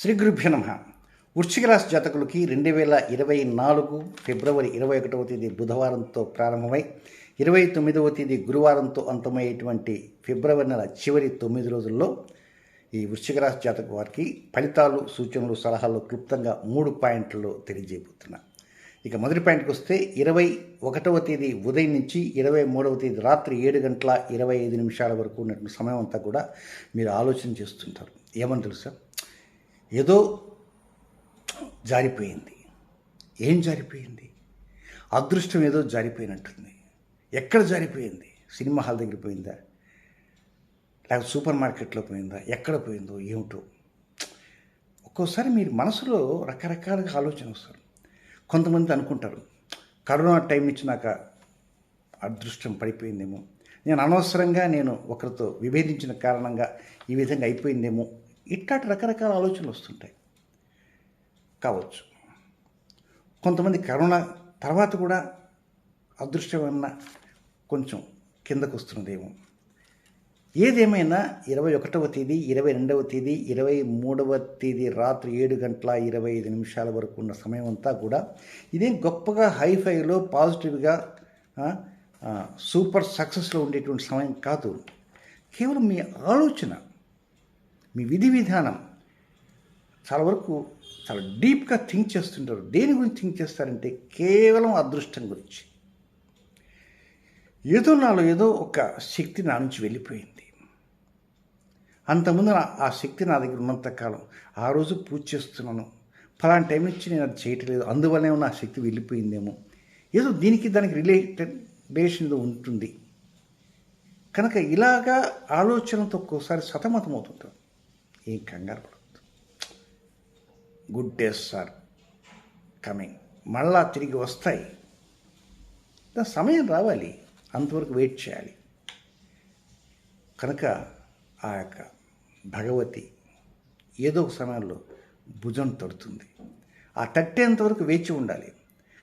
శ్రీ గురుభ్య నమ. వృశ్చిక రాశి జాతకులకి రెండు వేల ఇరవై నాలుగు ఫిబ్రవరి ఇరవై ఒకటవ తేదీ బుధవారంతో ప్రారంభమై ఇరవై తొమ్మిదవ తేదీ గురువారంతో అంతమయ్యేటువంటి ఫిబ్రవరి నెల చివరి తొమ్మిది రోజుల్లో ఈ వృశ్చిక రాశి జాతక వారికి ఫలితాలు సూచనలు సలహాలు క్లుప్తంగా మూడు పాయింట్లలో తెలియజేయబోతున్నా. ఇక మొదటి పాయింట్కి వస్తే ఇరవై ఒకటవ తేదీ ఉదయం నుంచి ఇరవై మూడవ తేదీ రాత్రి ఏడు గంటల ఇరవై ఐదు నిమిషాల వరకు ఉన్నటువంటి సమయం అంతా కూడా మీరు ఆలోచన చేస్తుంటారు. ఏమని తెలుసా? ఏదో జారిపోయింది. ఏం జారిపోయింది? అదృష్టం ఏదో జారిపోయినట్టుంది. ఎక్కడ జారిపోయింది? సినిమా హాల్ దగ్గర పోయిందా? లేకపోతే సూపర్ మార్కెట్లో పోయిందా? ఎక్కడ పోయిందో? ఏమిటో? ఒక్కోసారి మీరు మనసులో రకరకాలుగా ఆలోచన వస్తారు. కొంతమంది అనుకుంటారు కరోనా టైం నుంచి నాకు అదృష్టం పడిపోయిందేమో. నేను అనవసరంగా నేను ఒకరితో విభేదించిన కారణంగా ఈ విధంగా అయిపోయిందేమో. ఇట్లాంటి రకరకాల ఆలోచనలు వస్తుంటాయి. కావచ్చు. కొంతమంది కరోనా తర్వాత కూడా అదృష్టమైన కొంచెం కిందకు వస్తున్నదేమో ఏదేమైనా ఇరవై ఒకటవ తేదీ ఇరవై రెండవ తేదీ ఇరవై మూడవ తేదీ రాత్రి ఏడు గంటల ఇరవై ఐదు నిమిషాల వరకు ఉన్న సమయం అంతా కూడా ఇదేం గొప్పగా హైఫైలో పాజిటివ్గా సూపర్ సక్సెస్లో ఉండేటువంటి సమయం కాదు. కేవలం మీ ఆలోచన మీ విధి విధానం చాలా వరకు చాలా డీప్గా థింక్ చేస్తుంటారు. దేని గురించి థింక్ చేస్తారంటే కేవలం అదృష్టం గురించి. ఏదో నాలో ఏదో ఒక శక్తి నా నుంచి వెళ్ళిపోయింది. అంతకుముందు నా ఆ శక్తి నా దగ్గర ఉన్నంతకాలం ఆ రోజు పూజ చేస్తున్నాను. ఫలానా టైం నుంచి నేను అది చేయట్లేదు. అందువల్లే నా శక్తి వెళ్ళిపోయిందేమో. ఏదో దీనికి దానికి రిలేటెడ్ రిలేషన్ ఏదో ఉంటుంది. కనుక ఇలాగా ఆలోచనతో ఒక్కోసారి సతమతమవుతుంటాం ఏం కంగారు పడద్దు గుడ్ డేస్ సార్ కమింగ్ మళ్ళా తిరిగి వస్తాయి. సమయం రావాలి. అంతవరకు వెయిట్ చేయాలి. కనుక ఆ యొక్క భగవతి ఏదో ఒక సమయంలో భుజం తడుతుంది. ఆ తట్టేంతవరకు వేచి ఉండాలి.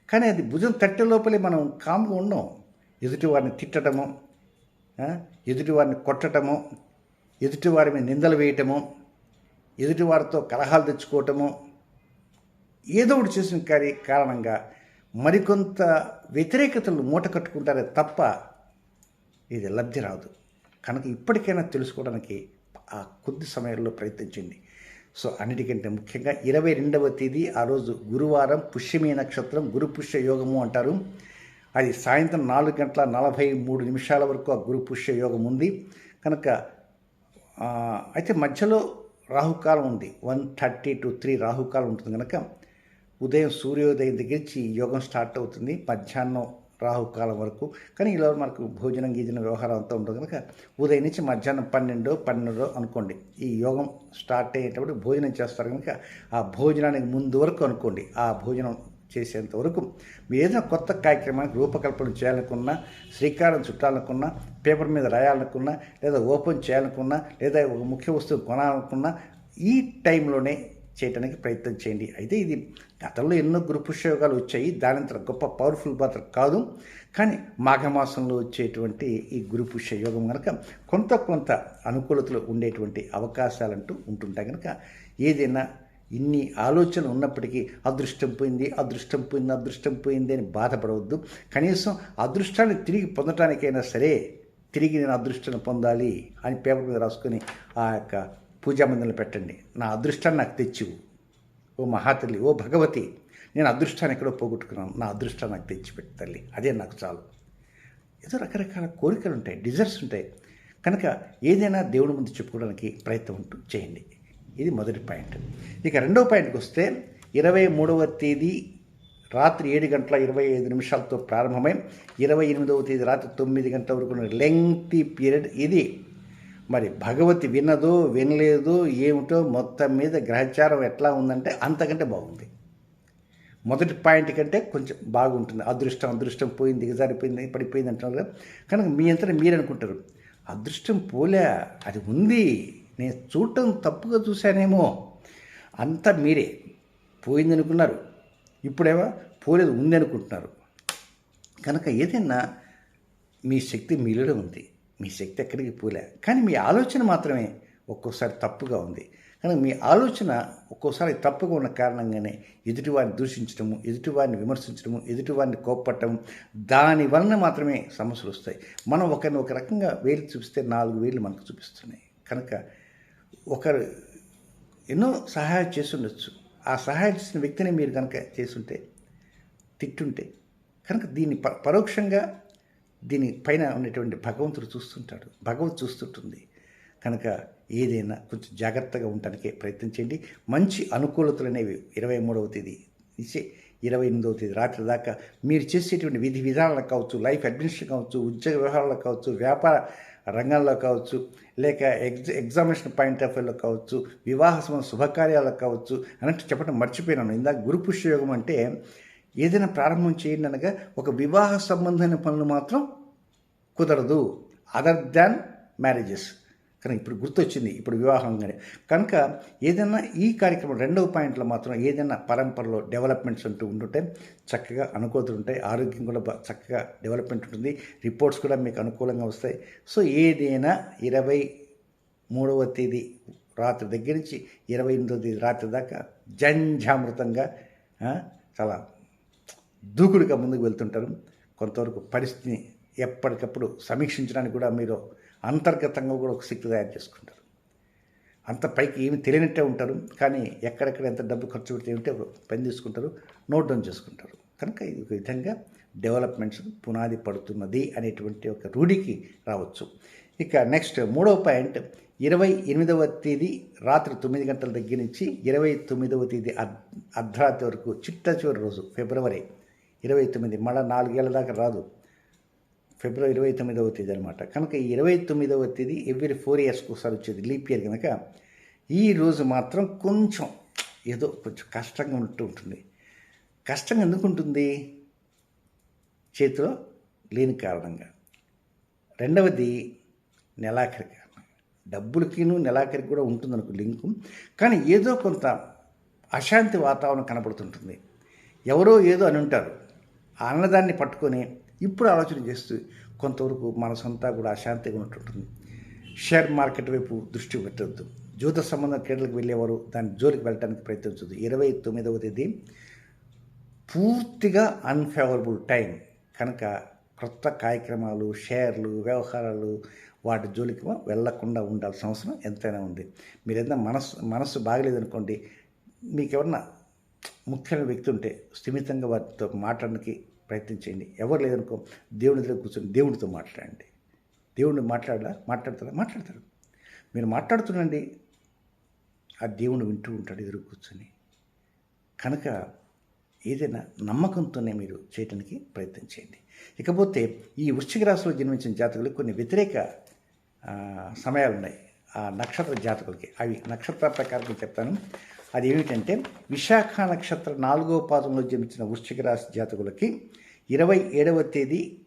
కానీ అది భుజం తట్టే లోపలే మనం కామ్గా ఉన్నాం. ఎదుటి వారిని తిట్టడము ఎదుటివారిని కొట్టడము ఎదుటివారి మీద నిందలు వేయటము ఎదుటివారితో కలహాలు తెచ్చుకోవటము ఏదో ఒకటి చేసిన కార్య కారణంగా మరికొంత వ్యతిరేకతలు మూట కట్టుకుంటారే తప్ప ఇది లబ్ధి రాదు. కనుక ఇప్పటికైనా తెలుసుకోవడానికి ఆ కొద్ది సమయంలో ప్రయత్నించండి సో అన్నిటికంటే ముఖ్యంగా ఇరవై రెండవ తేదీ ఆ రోజు గురువారం పుష్యమి నక్షత్రం గురు పుష్య యోగము అంటారు. అది సాయంత్రం నాలుగు గంటల నలభై మూడు నిమిషాల వరకు ఆ గురు పుష్య యోగం ఉంది. కనుక అయితే మధ్యలో రాహుకాలం ఉంది. వన్ థర్టీ టు త్రీ రాహుకాలం ఉంటుంది కనుక ఉదయం సూర్యోదయం దగ్గర నుంచి ఈ యోగం స్టార్ట్ అవుతుంది. మధ్యాహ్నం రాహుకాలం వరకు. కానీ ఇలా మనకు భోజనం గీజన వ్యవహారం అంతా ఉంటుంది కనుక ఉదయం నుంచి మధ్యాహ్నం పన్నెండో పన్నెండో అనుకోండి. ఈ యోగం స్టార్ట్ అయ్యేటప్పుడు భోజనం చేస్తారు కనుక ఆ భోజనానికి ముందు వరకు అనుకోండి. ఆ భోజనం చేసేంత వరకు ఏదైనా కొత్త కార్యక్రమానికి రూపకల్పన చేయాలనుకున్నా శ్రీకారం చుట్టాలనుకున్నా పేపర్ మీద రాయాలనుకున్నా లేదా ఓపెన్ చేయాలనుకున్నా లేదా ఒక ముఖ్య వస్తువు కొనాలనుకున్నా ఈ టైంలోనే చేయడానికి ప్రయత్నం చేయండి. అయితే ఇది గతంలో ఎన్నో గృహపుష్యోగాలు వచ్చాయి. దానంత గొప్ప పవర్ఫుల్ పాత్ర కాదు. కానీ మాఘమాసంలో వచ్చేటువంటి ఈ గురుపుష్య యోగం కనుక కొంత కొంత అనుకూలతలు ఉండేటువంటి అవకాశాలంటూ ఉంటుంటాయి కనుక ఏదైనా ఇన్ని ఆలోచనలు ఉన్నప్పటికీ అదృష్టం పోయింది అదృష్టం పోయింది అదృష్టం పోయింది అని బాధపడవద్దు. కనీసం అదృష్టాన్ని తిరిగి పొందటానికైనా సరే తిరిగి నేను అదృష్టాన్ని పొందాలి అని పేపర్ మీద రాసుకొని ఆ యొక్క పూజా మందిరంలో పెట్టండి. నా అదృష్టాన్ని నాకు తెచ్చివు. ఓ మహాతల్లి ఓ భగవతి నేను అదృష్టాన్ని ఎక్కడో పోగొట్టుకున్నాను. నా అదృష్టాన్ని నాకు తెచ్చిపెట్టి తల్లి. అదే నాకు చాలు. ఏదో రకరకాల కోరికలు ఉంటాయి డిజర్స్ ఉంటాయి. కనుక ఏదైనా దేవుడి ముందు చెప్పుకోవడానికి ప్రయత్నం ఉంటూ చేయండి. ఇది మొదటి పాయింట్. ఇక రెండవ పాయింట్కి వస్తే ఇరవై మూడవ తేదీ రాత్రి ఏడు గంటల ఇరవై ఐదు నిమిషాలతో ప్రారంభమై ఇరవై ఎనిమిదవ తేదీ రాత్రి తొమ్మిది గంటల వరకు ఉన్న లెంగ్తీ పీరియడ్ ఇది. మరి భగవతి వినదో వినలేదో ఏమిటో మొత్తం మీద గ్రహచారం ఎట్లా ఉందంటే అంతకంటే బాగుంది. మొదటి పాయింట్ కంటే కొంచెం బాగుంటుంది. అదృష్టం అదృష్టం పోయింది దిగజారిపోయింది పడిపోయింది అంటున్నారు కనుక మీ అంతా మీరు అనుకుంటారు అదృష్టం పోలే అది ఉంది. నేను చూడటం తప్పుగా చూశానేమో. అంతా మీరే. పోయింది అనుకున్నారు ఇప్పుడేమో పోలేదు ఉంది అనుకుంటున్నారు కనుక ఏదైనా మీ శక్తి మీలోనే ఉంది. మీ శక్తి ఎక్కడికి పోలే. కానీ మీ ఆలోచన మాత్రమే ఒక్కోసారి తప్పుగా ఉంది. కనుక మీ ఆలోచన ఒక్కోసారి తప్పుగా ఉన్న కారణంగానే ఎదుటివారిని దూషించడము ఎదుటివారిని విమర్శించడము ఎదుటివారిని కోప్పట్టడం దాని వలన మాత్రమే సమస్యలు వస్తాయి. మనం ఒకరిని ఒక రకంగా వేలు చూపిస్తే నాలుగు వేలు మనకు చూపిస్తున్నాయి. కనుక ఒకరు ఎన్నో సహాయం చేస్తుండొచ్చు. ఆ సహాయం చేసిన వ్యక్తిని మీరు కనుక చేస్తుంటే తిట్టుంటే కనుక దీన్ని ప పరోక్షంగా దీని పైన ఉన్నటువంటి భగవంతుడు చూస్తుంటాడు. భగవత్ చూస్తుంటుంది. కనుక ఏదైనా కొంచెం జాగ్రత్తగా ఉండటానికి ప్రయత్నం చేయండి. మంచి అనుకూలతలు అనేవి ఇరవై మూడవ తేదీ నుంచి ఇరవై ఎనిమిదవ తేదీ రాత్రి దాకా మీరు చేసేటువంటి విధి విధానాలకు కావచ్చు లైఫ్ అడ్మినిస్ట్రేషన్ కావచ్చు ఉద్యోగ వ్యవహారాలకు కావచ్చు వ్యాపార రంగంలో కావచ్చు లేక ఎగ్జ ఎగ్జామినేషన్ పాయింట్ ఆఫ్ వ్యూలో కావచ్చు వివాహ సంబంధ శుభకార్యాలకు కావచ్చు అన్నట్టు చెప్పడం మర్చిపోయినాను. ఇందాక గురు పుష్యయోగం అంటే ఏదైనా ప్రారంభం చేయండి అనగా ఒక వివాహ సంబంధమైన పనులు మాత్రం కుదరదు. అదర్ దాన్ మ్యారేజెస్ కానీ ఇప్పుడు గుర్తొచ్చింది ఇప్పుడు వివాహం కానీ కనుక ఏదైనా ఈ కార్యక్రమం రెండవ పాయింట్లో మాత్రం ఏదైనా పరంపరలో డెవలప్మెంట్స్ అంటూ ఉంటుంటే చక్కగా అనుకూలతలు ఉంటాయి ఆరోగ్యం కూడా చక్కగా డెవలప్మెంట్ ఉంటుంది రిపోర్ట్స్ కూడా మీకు అనుకూలంగా వస్తాయి. సో ఏదైనా ఇరవై మూడవ తేదీ రాత్రి దగ్గర నుంచి ఇరవై ఎనిమిదవ తేదీ రాత్రి దాకా జంఝామృతంగా చాలా దూకుడుగా ముందుకు వెళ్తుంటారు. కొంతవరకు పరిస్థితిని ఎప్పటికప్పుడు సమీక్షించడానికి కూడా మీరు అంతర్గతంగా కూడా ఒక శక్తి తయారు చేసుకుంటారు. అంత పైకి ఏమి తెలియనట్టే ఉంటారు. కానీ ఎక్కడెక్కడ ఎంత డబ్బు ఖర్చు పెడితే ఉంటే పని తీసుకుంటారు. నోట్ డౌన్ చేసుకుంటారు. కనుక ఇది ఒక విధంగా డెవలప్మెంట్స్ పునాది పడుతున్నది అనేటువంటి ఒక రూఢికి రావచ్చు. ఇక నెక్స్ట్ మూడవ పాయింట్ ఇరవై ఎనిమిదవ తేదీ రాత్రి తొమ్మిది గంటల దగ్గర నుంచి ఇరవై తొమ్మిదవ తేదీ అర్ధ అర్ధరాత్రి వరకు చిట్ట చివరి రోజు ఫిబ్రవరి ఇరవై తొమ్మిది మళ్ళీ నాలుగేళ్ళ దాకా రాదు. ఫిబ్రవరి ఇరవై తొమ్మిదవ తేదీ అనమాట కనుక ఈ ఇరవై తొమ్మిదవ తేదీ ఎవ్రీ ఫోర్ ఇయర్స్కి ఒకసారి వచ్చేది లీప్ ఇయర్ కనుక ఈరోజు మాత్రం కొంచెం ఏదో కొంచెం కష్టంగా ఉంటూ ఉంటుంది. కష్టంగా ఎందుకు ఉంటుంది? చేతిలో లేని కారణంగా. రెండవది నెలాఖరి కారణం డబ్బులకిను నెలాఖరికి కూడా ఉంటుంది అనుకో లింకు కానీ ఏదో కొంత అశాంతి వాతావరణం కనబడుతుంటుంది. ఎవరో ఏదో అని ఉంటారు. ఆ అన్నదాన్ని పట్టుకొని ఇప్పుడు ఆలోచన చేస్తూ కొంతవరకు మనసంతా కూడా అశాంతిగా ఉంటుంటుంది షేర్ మార్కెట్ వైపు దృష్టి పెట్టద్దు. జ్యోత సంబంధం క్రీడలకు వెళ్ళేవారు దాని జోలికి వెళ్ళడానికి ప్రయత్నించదు ఇరవై తొమ్మిదవ తేదీ పూర్తిగా అన్ఫేవరబుల్ టైం కనుక కొత్త కార్యక్రమాలు షేర్లు వ్యవహారాలు వాటి జోలికి వెళ్ళకుండా ఉండాల్సిన అవసరం ఎంతైనా ఉంది. మీరు ఏదైనా మనస్సు మనస్సు బాగలేదనుకోండి మీకు ఎవరన్నా ముఖ్యమైన వ్యక్తి ఉంటే స్థిమితంగా వారితో మాట్లాడడానికి ప్రయత్నం చేయండి. ఎవరు లేదనుకో దేవుని దగ్గర కూర్చొని దేవుడితో మాట్లాడండి. దేవుడిని మాట్లాడలా? మాట్లాడతారా? మాట్లాడతారు. మీరు మాట్లాడుతుండండి ఆ దేవుని వింటూ ఉంటాడు ఎదురు కూర్చొని. కనుక ఏదైనా నమ్మకంతోనే మీరు చేయడానికి ప్రయత్నం చేయండి. ఇకపోతే ఈ వృశ్చిక రాశిలో జన్మించిన జాతకులకు కొన్ని వ్యతిరేక సమయాలు ఉన్నాయి. ఆ నక్షత్ర జాతకులకి. అవి నక్షత్ర ప్రకారం చెప్తాను. అది ఏమిటంటే విశాఖ నక్షత్ర నాలుగో పాదంలో జన్మించిన వృశ్చిక రాశి జాతకులకి ఇరవై ఏడవ తేదీ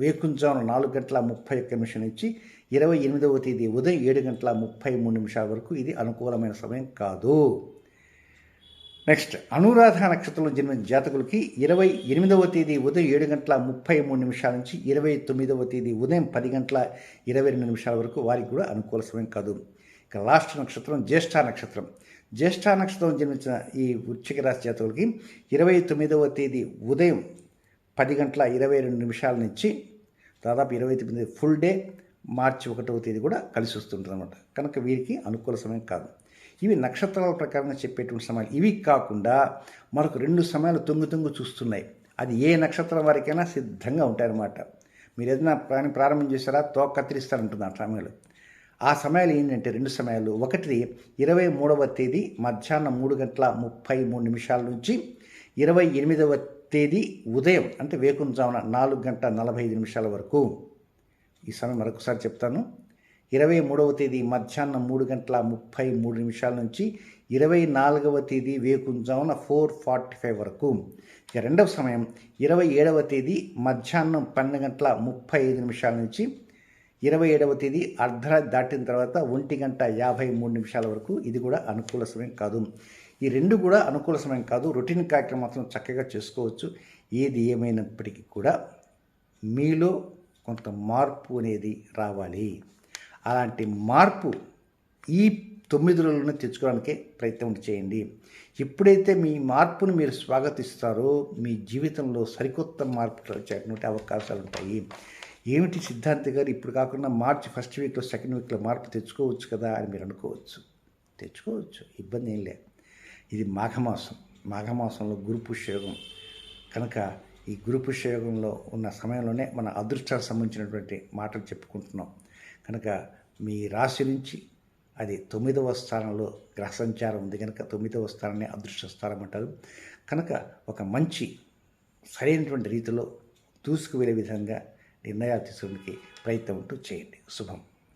వేకుంజామున నాలుగు గంటల ముప్పై ఒక్క నిమిషం నుంచి ఇరవై ఎనిమిదవ తేదీ ఉదయం ఏడు గంటల ముప్పై మూడు నిమిషాల వరకు ఇది అనుకూలమైన సమయం కాదు. నెక్స్ట్ అనురాధ నక్షత్రంలో జన్మించిన జాతకులకి ఇరవై ఎనిమిదవ తేదీ ఉదయం ఏడు గంటల ముప్పై మూడు నిమిషాల నుంచి ఇరవై తొమ్మిదవ తేదీ ఉదయం పది గంటల ఇరవై రెండు నిమిషాల వరకు వారికి కూడా అనుకూల సమయం కాదు. ఇక లాస్ట్ నక్షత్రం జ్యేష్ఠ నక్షత్రం. జ్యేష్ఠ నక్షత్రం జన్మించిన ఈ వృచ్చిక రాశి జాతకులకి ఇరవై తొమ్మిదవ తేదీ ఉదయం పది గంటల ఇరవై రెండు నిమిషాల నుంచి దాదాపు ఇరవై తొమ్మిది ఫుల్ డే మార్చి ఒకటవ తేదీ కూడా కలిసి వస్తుంటుంది అనమాట కనుక వీరికి అనుకూల సమయం కాదు. ఇవి నక్షత్రాల ప్రకారంగా చెప్పేటువంటి సమయాలు. ఇవి కాకుండా మరొక రెండు సమయాలు తొంగు తొంగు చూస్తున్నాయి. అది ఏ నక్షత్రం వారికైనా సిద్ధంగా ఉంటాయన్నమాట. మీరు ఏదైనా ప్రాణి ప్రారంభం చేశారా తోక కత్తిరిస్తారంటుంది ఆ సమయాలు. ఆ సమయాలు ఏంటంటే రెండు సమయాలు. ఒకటి ఇరవై మూడవ తేదీ మధ్యాహ్నం మూడు గంటల ముప్పై మూడు నిమిషాల నుంచి ఇరవై ఎనిమిదవ తేదీ ఉదయం అంటే వేకుంజామున నాలుగు గంటల నలభై ఐదు నిమిషాల వరకు. ఈ సమయం మరొకసారి చెప్తాను. ఇరవై మూడవ తేదీ మధ్యాహ్నం మూడు గంటల ముప్పై మూడు నిమిషాల నుంచి ఇరవై నాలుగవ తేదీ వేకుంజామున ఫోర్ ఫార్టీ ఫైవ్ వరకు. ఇక రెండవ సమయం ఇరవై ఏడవ తేదీ మధ్యాహ్నం పన్నెండు గంటల ముప్పై ఐదు నిమిషాల నుంచి ఇరవై ఏడవ తేదీ అర్ధరాత్రి దాటిన తర్వాత ఒంటి గంట యాభై మూడు నిమిషాల వరకు. ఇది కూడా అనుకూల సమయం కాదు. ఈ రెండు కూడా అనుకూల సమయం కాదు. రొటీన్ కార్యక్రమం మాత్రం చక్కగా చేసుకోవచ్చు. ఏది ఏమైనప్పటికీ కూడా మీలో కొంత మార్పు అనేది రావాలి. అలాంటి మార్పు ఈ తొమ్మిది రోజుల్లోనే తెచ్చుకోవడానికే ప్రయత్నం చేయండి. ఎప్పుడైతే మీ మార్పును మీరు స్వాగతిస్తారో మీ జీవితంలో సరికొత్త మార్పులు వచ్చేటువంటి అవకాశాలు ఉంటాయి. ఏమిటి సిద్ధాంతి గారు? ఇప్పుడు కాకుండా మార్చి ఫస్ట్ వీక్లో సెకండ్ వీక్లో మార్పు తెచ్చుకోవచ్చు కదా అని మీరు అనుకోవచ్చు. తెచ్చుకోవచ్చు. ఇబ్బంది ఏం లేదు. ఇది మాఘమాసం. మాఘమాసంలో గురు పుష్యయోగం. కనుక ఈ గురు పుష్యయోగంలో ఉన్న సమయంలోనే మన అదృష్టానికి సంబంధించినటువంటి మాటలు చెప్పుకుంటున్నాం. కనుక మీ రాశి నుంచి అది తొమ్మిదవ స్థానంలో గ్రహ సంచారం ఉంది. కనుక తొమ్మిదవ స్థానాన్ని అదృష్ట స్థానం అంటారు. కనుక ఒక మంచి సరైనటువంటి రీతిలో దూసుకు వెళ్ళే విధంగా నిర్ణయాలు తీసుకోవడానికి ప్రయత్నం ఉంటూ చేయండి. శుభం.